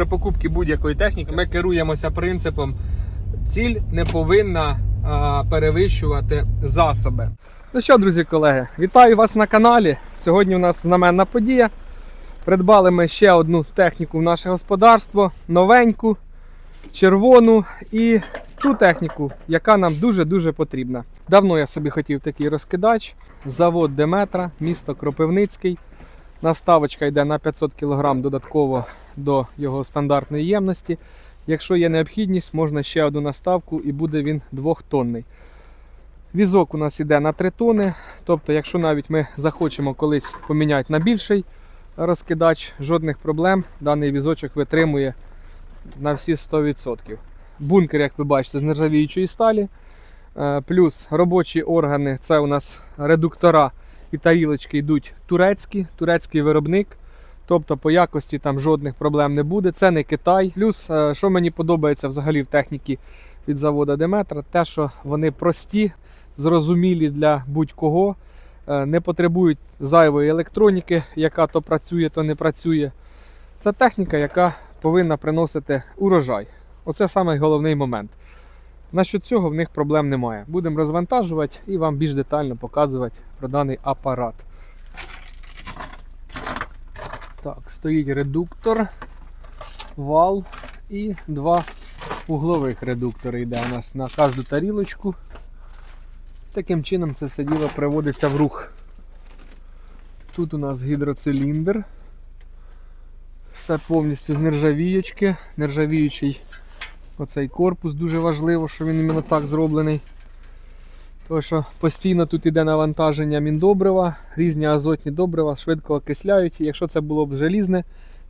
при покупці будь-якої техніки ми керуємося принципом ціль не повинна а, перевищувати засоби. Ну що, друзі колеги, вітаю вас на каналі. Сьогодні у нас знаменна подія. Придбали ми ще одну техніку в наше господарство, новеньку, червону і ту техніку, яка нам дуже-дуже потрібна. Давно я собі хотів такий розкидач. Завод Деметра, місто Кропивницький. Наставочка йде на 500 кг додатково до його стандартної ємності. Якщо є необхідність, можна ще одну наставку і буде він двохтонний. Візок у нас йде на 3 тони. Тобто, якщо навіть ми захочемо колись поміняти на більший розкидач, жодних проблем. Даний візочок витримує на всі 100%. Бункер, як ви бачите, з нержавіючої сталі. Е, Плюс робочі органи це у нас редуктора і тарілочки йдуть турецькі, турецький виробник. Тобто по якості там жодних проблем не буде. Це не Китай. Плюс, е, що мені подобається взагалі в техніці від заводу Деметра, те, що вони прості, зрозумілі для будь-кого, е, не потребують зайвої електроніки, яка то працює, то не працює. Це техніка, яка повинна приносити урожай. Оце самий головний момент. Насчет цього в них проблем немає. Будемо розвантажувати і вам більш детально показувати про даний апарат. Так, стоїть редуктор, вал і два углових редуктори йде у нас на кожну тарілочку. Таким чином це все діло приводиться в рух. Тут у нас гідроциліндр. Все повністю з нержавіючки. Нержавіючий оцей корпус дуже важливо, що він іменно так зроблений. Тому що постійно тут іде навантаження міндобрива, різні азотні добрива швидко окисляють. І якщо це було б желізне,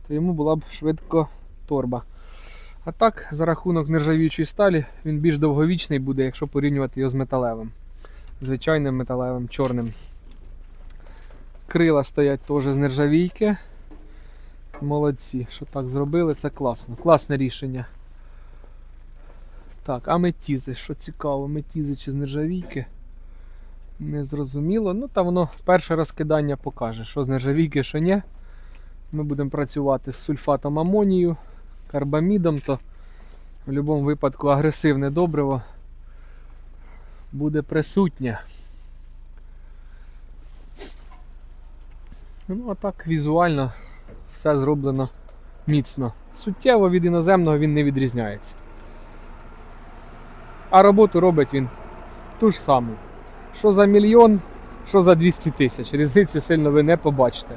то йому була б швидко торба. А так, за рахунок нержавіючої сталі, він більш довговічний буде, якщо порівнювати його з металевим. Звичайним металевим, чорним. Крила стоять теж з нержавійки. Молодці, що так зробили, це класно. Класне рішення. Так, а метізи, що цікаво, метізи чи з нержавійки. Не зрозуміло. Ну, та воно перше розкидання покаже, що з нержавійки, що ні. Ми будемо працювати з сульфатом амонію, карбамідом, то в будь-якому випадку агресивне добриво буде присутнє. Ну, а так візуально все зроблено міцно. Суттєво від іноземного він не відрізняється. А роботу робить він ту ж саму. Що за мільйон, що за 200 тисяч. Різниці сильно ви не побачите.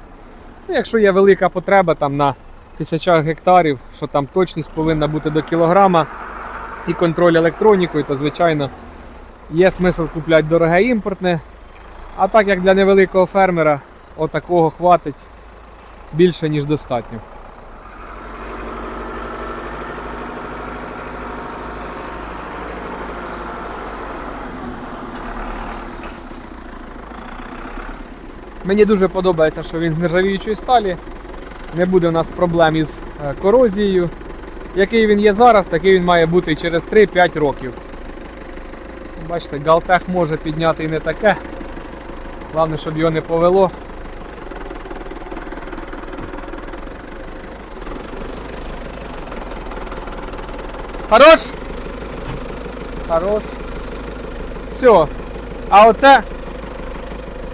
Ну, якщо є велика потреба там на тисячах гектарів, що там точність повинна бути до кілограма і контроль електронікою, то звичайно є смисл купляти дороге імпортне. А так як для невеликого фермера, отакого хватить більше, ніж достатньо. Мені дуже подобається, що він з нержавіючої сталі. Не буде у нас проблем із е, корозією. Який він є зараз, такий він має бути і через 3-5 років. Бачите, Галтех може підняти і не таке. Головне, щоб його не повело. Хорош? Хорош. Все. А оце.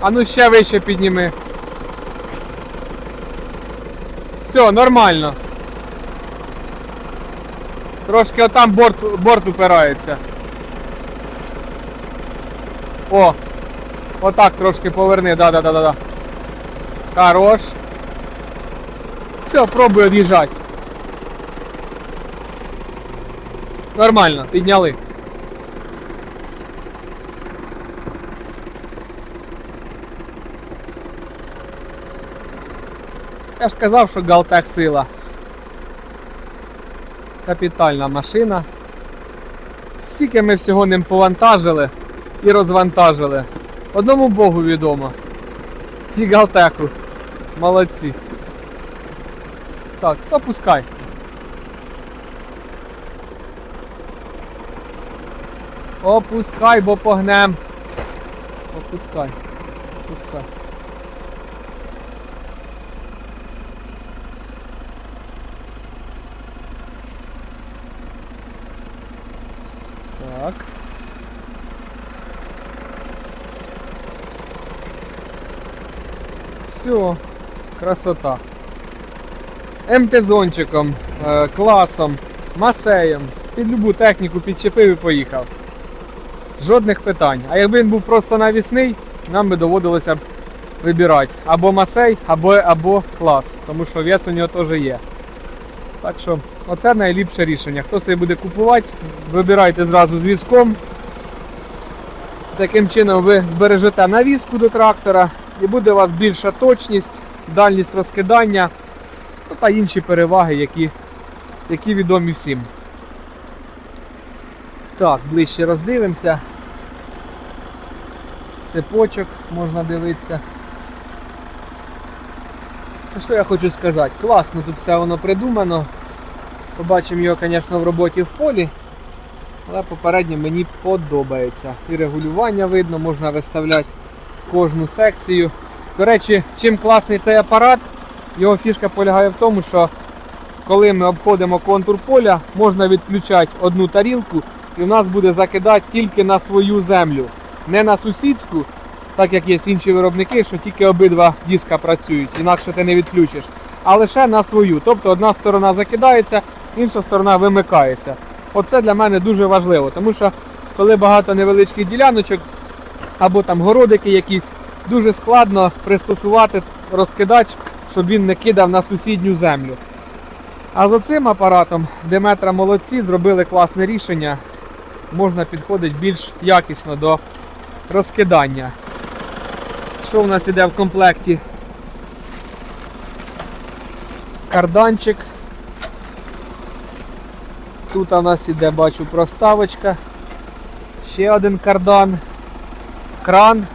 А ну ще вище підніми. Все, нормально. Трошки отам борт, борт упирається. О! Отак трошки поверни, да-да-да-да. Хорош. Все, пробуй од'їжджати. Нормально, підняли. Я ж казав, що Галтех сила. Капітальна машина. Скільки ми всього ним повантажили і розвантажили. Одному Богу відомо. І Галтеху. Молодці. Так, опускай. Опускай, бо погнем. Опускай. Опускай. Так. Все, красота. МТ-зончиком, е, класом, масеєм. Під любу техніку підчепив і поїхав. Жодних питань. А якби він був просто навісний, нам би доводилося б вибирати або масей, або, або клас, тому що вес у нього теж є. Так що оце найліпше рішення. Хто собі буде купувати, вибирайте зразу з. Таким чином ви збережете навіску до трактора і буде у вас більша точність, дальність розкидання ну, та інші переваги, які, які відомі всім. Так, ближче роздивимося. Цепочок можна дивитися. Що я хочу сказати? Класно тут все воно придумано. Побачимо його, звісно, в роботі в полі. Але попередньо мені подобається. І регулювання видно, можна виставляти кожну секцію. До речі, чим класний цей апарат, його фішка полягає в тому, що коли ми обходимо контур поля, можна відключати одну тарілку і в нас буде закидати тільки на свою землю, не на сусідську, так як є інші виробники, що тільки обидва диска працюють, інакше ти не відключиш, а лише на свою. Тобто одна сторона закидається, інша сторона вимикається. Оце для мене дуже важливо, тому що коли багато невеличких діляночок або там городики якісь, дуже складно пристосувати розкидач, щоб він не кидав на сусідню землю. А з оцим апаратом Деметра молодці зробили класне рішення. Можна підходити більш якісно до розкидання. Що в нас іде в комплекті? Карданчик. Тут у нас іде, бачу, проставочка. Ще один кардан. Кран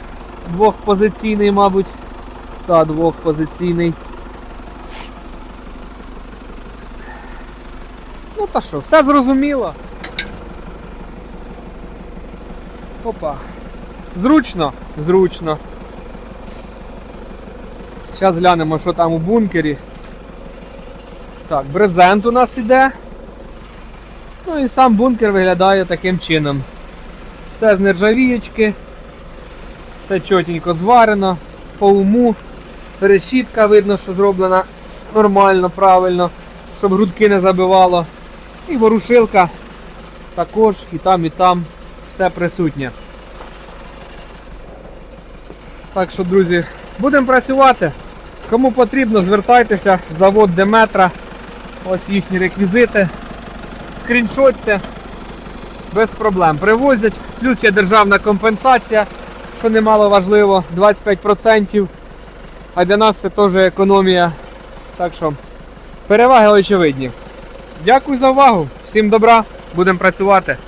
двохпозиційний, мабуть. Та, двохпозиційний. Ну та що, все зрозуміло. Опа. Зручно? Зручно. Зараз глянемо, що там у бункері. Так, брезент у нас іде. Ну і сам бункер виглядає таким чином. Все з нержавієчки, все чотенько зварено, по уму. Решітка видно, що зроблена нормально, правильно, щоб грудки не забивало. І ворушилка також і там, і там все присутнє. Так що, друзі, будемо працювати. Кому потрібно, звертайтеся, завод Деметра. Ось їхні реквізити. Скріншотьте. Без проблем. Привозять. Плюс є державна компенсація, що немало важливо, 25%. А для нас це теж економія. Так що переваги очевидні. Дякую за увагу. Всім добра, будемо працювати.